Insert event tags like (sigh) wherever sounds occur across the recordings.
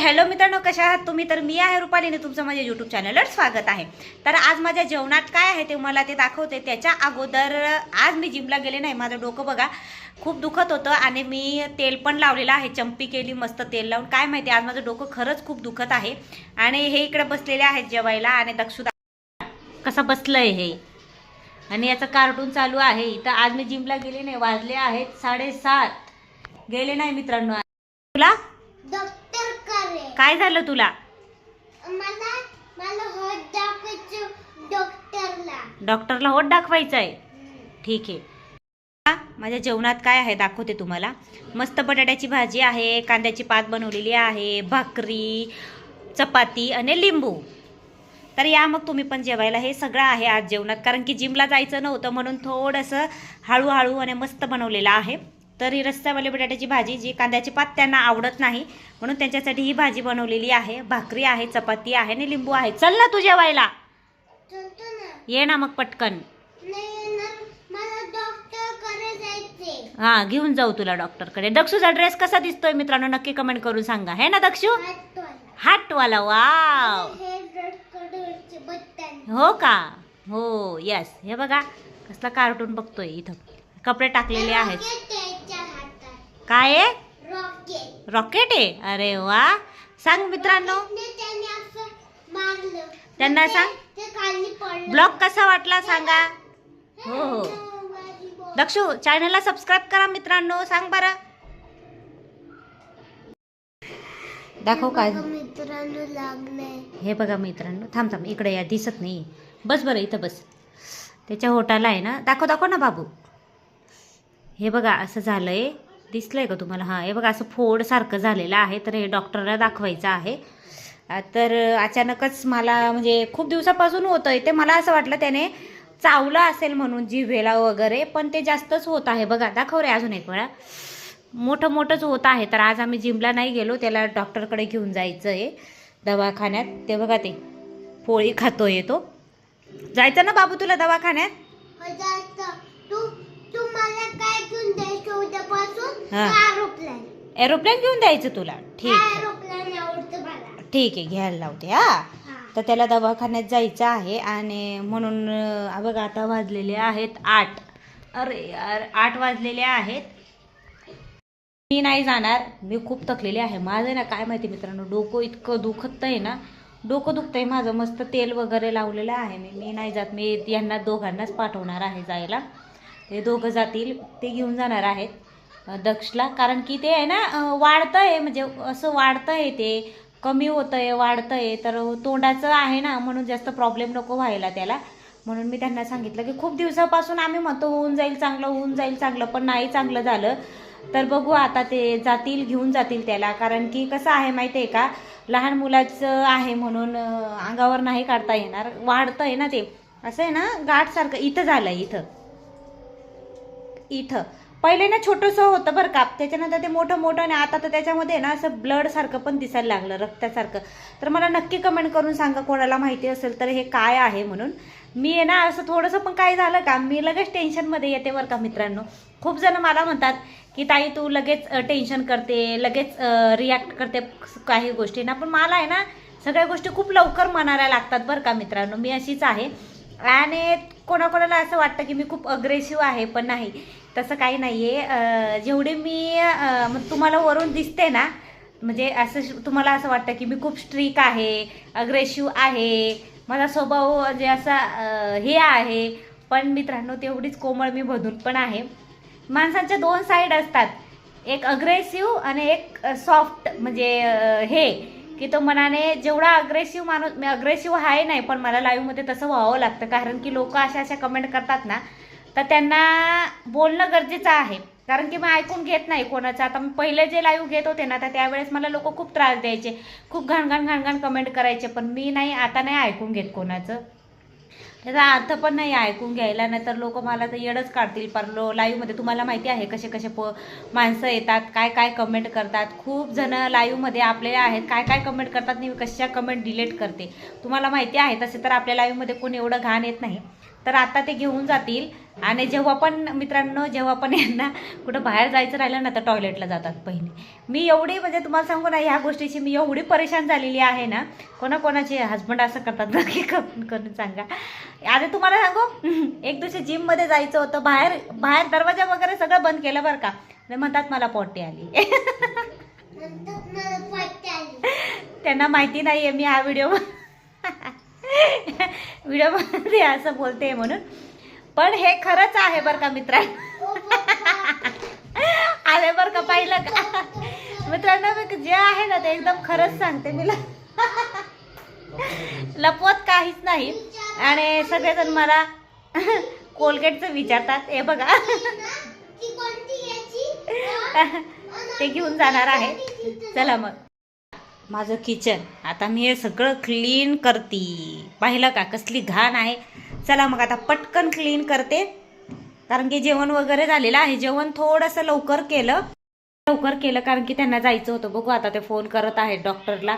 Hello मित्रांनो कशा आहात तुम्ही? तर मी आहे रुपालीने तुमचं माझ्या यूट्यूब चॅनलवर स्वागत आहे. तर आज माझ्या जेवणात काय आहे ते मला ते दाखवते. त्याच्या अगोदर आज मी जिमला गेले नाही. माझं डोकं बघा खूप दुखत होतं आणि मी तेल पण लावलेलं आहे. चंपी केली मस्त तेल लावून. काय माहिती आज माझं डोकं खरंच खूप दुखत आहे. आणि हे इकडे बसलेले आहेत जेवायला आणि दक्षुदा कसं बसलंय हे? आणि याचं कार्टून चालू आहे. इथं आज मी जिमला गेले नाही. वाजले आहेत साडेसात. गेले नाही मित्रांनो तुला? काय झालं तुला? मला मला हॉट दाखवायचं डॉक्टरला. डॉक्टरला होट दाखवायचं आहे ठीक आहे. हा, माझ्या जेवणात काय आहे दाखवते तुम्हाला. मस्त बटाट्याची भाजी आहे कांद्याची पात बनवलेली आहे भाकरी चपाती आणि लिंबू. तर या मग तुम्ही पण जेवायला. हे सगळं आहे आज जेवणात. कारण की जिमला जायचं नव्हतं म्हणून थोडंसं हळूहळू आणि मस्त बनवलेलं आहे. तर ही रस्त्यावाली बटाट्याची भाजी जी कांद्याची पात त्यांना आवडत नाही म्हणून त्यांच्यासाठी ही भाजी बनवलेली आहे. भाकरी आहे चपाती आहे आणि लिंबू आहे. चल ना तू जेवायला ये ना मग पटकन. हा घेऊन जाऊ तुला डॉक्टरकडे दक्षूचा ड्रेस कसा दिसतोय मित्रांनो नक्की कमेंट करून सांगा. हे ना दक्षू? हाटवाला वाव. हे का? हो यस हे बघा कसला कार्टून बघतोय इथं. कपडे टाकलेले आहेत. काय आहे? रॉकेट रॉकेट आहे? अरे वा. सांग मित्रांनो. त्याने सांग. ब्लॉग कसा वाटला सांगा. हो हो. दक्षू चॅनलला सबस्क्राईब करा मित्रांनो. सांग बरं. दाखव काय? मित्रांनो लागलंय. हे बघा मित्रांनो. थांब थांब. इकडे या. दिसत नाही बस बरं इथं बस. त्याच्या होटाला आहे ना. दाखव दाखव ना बाबू. हे बघा असं झालंय. दिसलंय का तुम्हाला? हां हे बघा असं फोडसारखं झालेलं आहे तर हे डॉक्टरला दाखवायचं आहे. तर अचानकच मला म्हणजे खूप दिवसापासून होतं ते मला असं वाटलं त्याने चावलं असेल म्हणून जिभेला वगैरे पण ते जास्तच होत आहे. बघा दाखव रे अजून एक वेळा. मोठं मोठंच होत आहे तर आज आम्ही जिमला नाही गेलो त्याला डॉक्टरकडे घेऊन जायचं आहे दवाखान्यात. ते बघा ते पोळी खातोय तो. जायचं ना बाबू तुला दवाखान्यात? हो, तू तू मला काय घेऊन एरोप्लेन एरोप्लेन घेऊन द्यायचं तुला. ठीक आहे. ठीक आहे घ्यायला लावते हा. तर त्याला दवाखान्यात जायचं आहे आणि म्हणून बघा आता वाजलेले आहेत आठ. अरे यार आठ वाजलेले आहेत. मी नाही जाणार. मी खूप थकलेली आहे. माझं ना काय माहिती मित्रांनो डोकं इतकं दुखत आहे ना. डोकं दुखतंय माझं मस्त तेल वगैरे लावलेलं आहे. मी मी नाही जात. मी यांना दोघांनाच पाठवणार आहे जायला. ते दोघं जातील ते घेऊन जाणार आहेत. दक्षला. कारण की ते आहे ना वाढतं आहे म्हणजे असं वाढतं आहे ते. कमी होतं आहे वाढतं आहे तर तोंडाचं आहे ना म्हणून जास्त प्रॉब्लेम नको व्हायला त्याला. म्हणून मी त्यांना सांगितलं की खूप दिवसापासून आम्ही म्हणतो होऊन जाईल चांगलं होऊन जाईल चांगलं. पण नाही चांगलं झालं. तर बघू आता ते जातील घेऊन जातील त्याला. कारण की कसं आहे माहिती आहे का लहान मुलाचं आहे म्हणून अंगावर नाही काढता येणार. वाढतं आहे ना ते. असं आहे ना गाठसारखं इथं झालं इथं. इथं. पहिले ना छोटंसं होतं बरं का. त्याच्यानंतर ते मोठं मोठं आणि आता तर त्याच्यामध्ये ना असं ब्लडसारखं पण दिसायला लागलं रक्तासारखं. तर मला नक्की कमेंट करून सांगा कोणाला माहिती असेल तर हे काय आहे म्हणून. मी आहे ना असं थोडंसं पण काय झालं का मी लगेच टेन्शनमध्ये येते बरं का मित्रांनो. खूप जण मला म्हणतात की ताई तू लगेच टेन्शन करते लगेच रिॲक्ट करते काही गोष्टींना. पण मला आहे ना सगळ्या गोष्टी खूप लवकर मनाला लागतात बरं का मित्रांनो. मी अशीच आहे. आणि कोणाकोणाला असं वाटतं की मी खूप अग्रेसिव्ह आहे पण नाही. तसं काही नाही आहे जेवढे मी मग तुम्हाला वरून दिसते ना म्हणजे असं तुम्हाला असं वाटतं की मी खूप स्ट्रिक आहे अग्रेसिव्ह आहे माझा स्वभाव म्हणजे असा हे आहे. पण मित्रांनो तेवढीच कोमळ मी भधून पण आहे. माणसांच्या दोन साईड असतात. एक अग्रेसिव्ह आणि एक सॉफ्ट म्हणजे हे. की तो मनाने जेवढा अग्रेसिव्ह माणूस मी अग्रेसिव्ह आहे नाही पण मला लाईव्हमध्ये तसं व्हावं लागतं. कारण की लोक अशा अशा कमेंट करतात ना तर त्यांना बोलणं गरजेचं आहे. कारण की मी ऐकून घेत नाही कोणाचं. आता मी पहिले जे लाईव्ह घेत होते ना तर त्यावेळेस मला लोक खूप त्रास द्यायचे. खूप घाणघाण घाणघाण कमेंट करायचे. पण मी नाही आता नाही ऐकून घेत कोणाचं. त्याचा अर्थ पण नाही ऐकून घ्यायला नाही तर लोक मला तर येडच काढतील. पर लो लाईव्हमध्ये तुम्हाला माहिती आहे कसे कसे प माणसं येतात काय काय कमेंट करतात. खूप जण लाईव्हमध्ये आपले आहेत. काय काय कमेंट करतात मी कशा कमेंट डिलीट करते. तुम्हाला माहिती आहे तसे तर आपल्या लाईव्हमध्ये कोणी एवढं घाण येत नाही. तर आता ते घेऊन जातील. आणि जेव्हा पण मित्रांनो जेव्हा पण यांना कुठं बाहेर जायचं राहिलं ना तर टॉयलेटला जातात पहिले. मी एवढी म्हणजे तुम्हाला सांगू ना ह्या गोष्टीची मी एवढी परेशान झालेली आहे ना कोणाकोणाचे हस्बंड असं करतात नक्की करून करून सांगा. आता तुम्हाला सांगू एक दिवशी जिममध्ये जायचं होतं बाहेर बाहेर दरवाजा वगैरे सगळं बंद केलं बरं का. म्हणतात मला पोटी आली. त्यांना माहिती नाही आहे मी हा व्हिडिओ (laughs) व्हिडिओमध्ये असं बोलते म्हणून. पण हे खरंच आहे बरं का मित्रांनो. पप्पा. आले बरं का पाहिलं का? मित्रांनो मी जे आहे ना ते एकदम खरंच सांगते मी. लपवत काहीच नाही. आणि सगळेजण मला कोलगेटचं विचारतात हे बघा. ते घेऊन जाणार आहे. चला मग. माझं किचन आता मी हे सगळं क्लीन करते. पाहिलं का? कसली घाण आहे. चला मग आता पटकन क्लीन करते. कारण की जेवण वगैरे झालेलं आहे. जेवण थोडंसं लवकर केलं. लवकर केलं कारण की त्यांना जायचं होतं. बघू आता ते फोन करत आहेत डॉक्टरला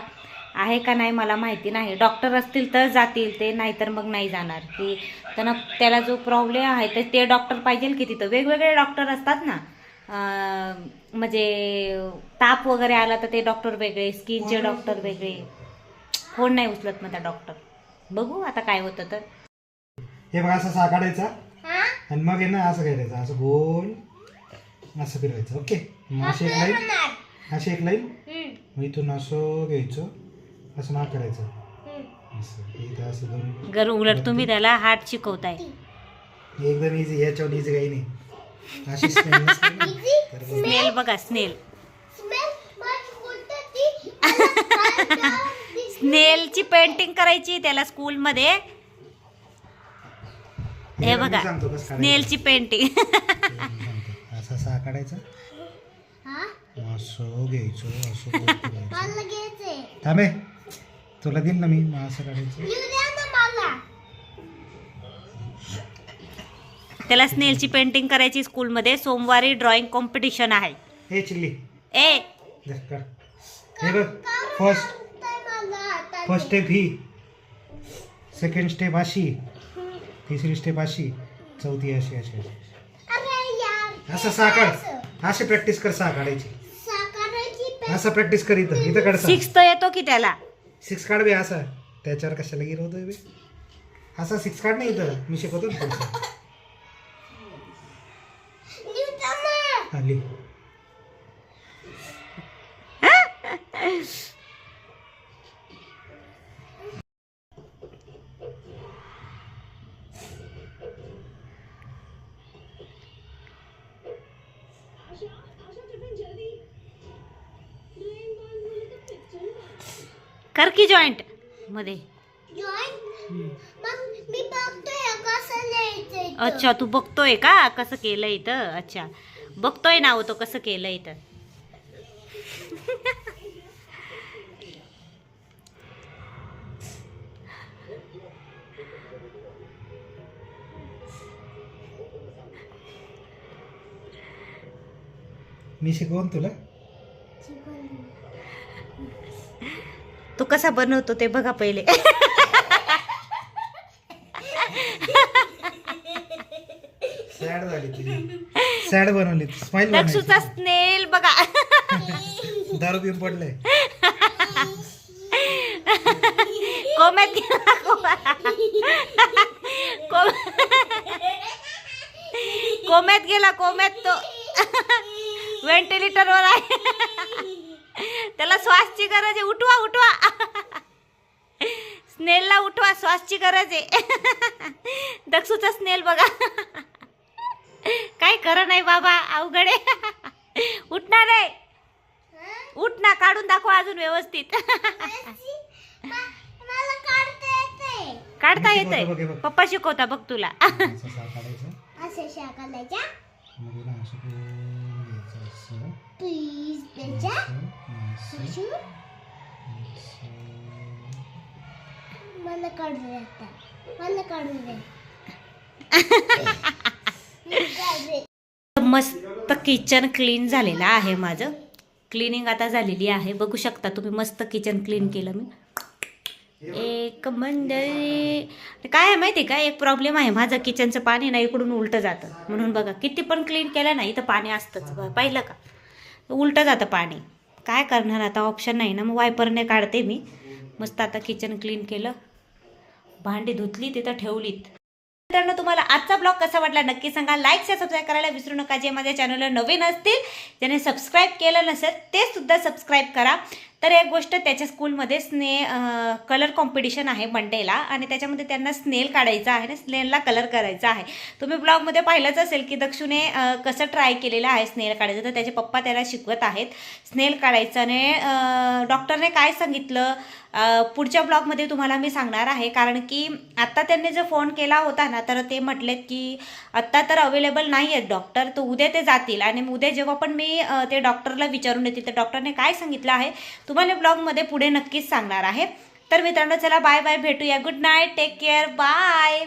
आहे का नाही मला माहिती नाही. डॉक्टर असतील तर जातील. ते नाहीतर मग नाही जाणार. की त्यांना त्याला जो प्रॉब्लेम आहे तर ते डॉक्टर पाहिजे की तिथं. वेगवेगळे डॉक्टर असतात ना. म्हणजे ताप वगैरे आला तर ते डॉक्टर वेगळे स्किनचे डॉक्टर वेगळे. फोन नाही उचलत मग त्या डॉक्टर बघू आता काय होतं तर. हे बघा असं साकाडायचा. हा? आणि मग आहे ना असं करायचं असं गोल असं फिरवायचं. ओके? मग अशी एक लाईन अशी एक लाईन मग इथून असं घ्यायचं. असं ना करायचं. असं दोन. उलट तुम्ही त्याला हार्ट शिकवताय. एकदम इझी याच्यावर इझी काही नाही. अशी smell नसते ना. (laughs) तर मग स्नेल बघा स्नेल स्मेल स्नेलची पेंटिंग करायची त्याला स्कूलमध्ये हे मी बघा सांगतो कसं काढायचं. स्नेलची पेंटिंग मी सांगतो. असं हा? असं घ्यायचं असं (laughs) घ्यायचंय. थांबे तुला देईन ना मी मग असं काढायचं. त्याला स्नेलची पेंटिंग करायची स्कूलमध्ये सोमवारी ड्रॉइंग कॉम्पिटिशन आहे. हे चिल्ली. ए! हे बघ फर्स्ट काय मला आता फर्स्ट स्टेप ही. सेकंड स्टेप अशी. तिसरी स्टेप अशी. चौथी अशी अशी अशी अरे यार असं साकाड अशी प्रॅक्टिस कर सहा काढायची. असं प्रॅक्टिस कर इथं. इथं काढ सिक्स तर येतो की त्याला? सिक्स काढ बे असा. त्याच्यावर कशाला गिरवतोय बे? असा सिक्स काढ नाही इथं. मी शिकवतो ना पुढचं. हा, लिह. कर की जॉईंटमध्ये. जॉईन मग मी बघतोय कसं लिहायचंय ते. अच्छा तू बघतोय का कसं केलं इथं? अच्छा. बघतोय ना तो कसं केलं इथं मी शिकवून तुला? तो कसा बनवतो ते बघा पहिले. झाली सॅड बनवली स्माइल दक्षूचा बनवली स्नेल बघा. दारू पिऊन पडलंय कोम्यात गेला कोम- कोम्यात गेला कोम्यात तो. व्हेंटिलेटरवर आहे. त्याला श्वासची गरज आहे. उठवा उठवा. स्नेलला उठवा श्वासची गरज आहे. दक्षूचा स्नेल बघा. काय खरं नाही बाबा अवघड आहे उठणार आहे उठ ना काढून दाखव अजून व्यवस्थित काढता येते हे. पप्पा शिकवता बघ तुला. मला काढू दे आता मला काढू दे मी काढते. मस्त किचन क्लीन झालेलं आहे माझं. क्लिनिंग आता झालेली आहे. बघू शकता तुम्ही मस्त किचन क्लीन केलं मी. एक म्हणजे काय आहे माहिती आहे का? एक प्रॉब्लेम आहे. माझं किचनचं पाणी ना इकडून उलटं जातं. म्हणून बघा किती पण क्लीन केलं ना इथं पाणी असतंच. पाहिलं का? उलटं जातं पाणी. काय करणार आता? ऑप्शन नाही ना. मग वायपरने काढते मी. मस्त आता किचन क्लीन केलं. भांडी धुतली तिथं ठेवलीत. मित्रांनो तुम्हाला आजचा ब्लॉग कसा वाटला नक्की सांगा. लाईक शेअर सबस्क्राईब करायला विसरू नका. जे माझ्या चॅनलला नवीन असतील ज्याने सबस्क्राईब केलं नसेल ते सुद्धा सबस्क्राईब करा. तर एक गोष्ट त्याच्या स्कूलमध्ये स्ने कलर कॉम्पिटिशन आहे मंडेला आणि त्याच्यामध्ये त्यांना स्नेल काढायचा आहे आणि स्नेलला कलर करायचा आहे. तुम्ही ब्लॉगमध्ये पाहिलंच असेल की दक्षुने कसं ट्राय केलेलं आहे स्नेल काढायचं. तर त्याचे पप्पा त्याला शिकवत आहेत स्नेल काढायचं. आणि डॉक्टरने काय सांगितलं? पुढच्या ब्लॉगमध्ये तुम्हाला मी सांगणार आहे. कारण की आत्ता त्यांनी जो फोन केला होता ना तर ते म्हटलेत की आत्ता तर अवेलेबल नाही आहेत डॉक्टर तर उद्या ते जातील. आणि उद्या जेव्हा पण मी ते डॉक्टरला विचारून येतील तर डॉक्टरने काय सांगितलं आहे? तुम्हाला ब्लॉगमध्ये पुढे नक्कीच सांगणार आहे. तर मित्रांनो चला बाय बाय भेटूया. Good night take care bye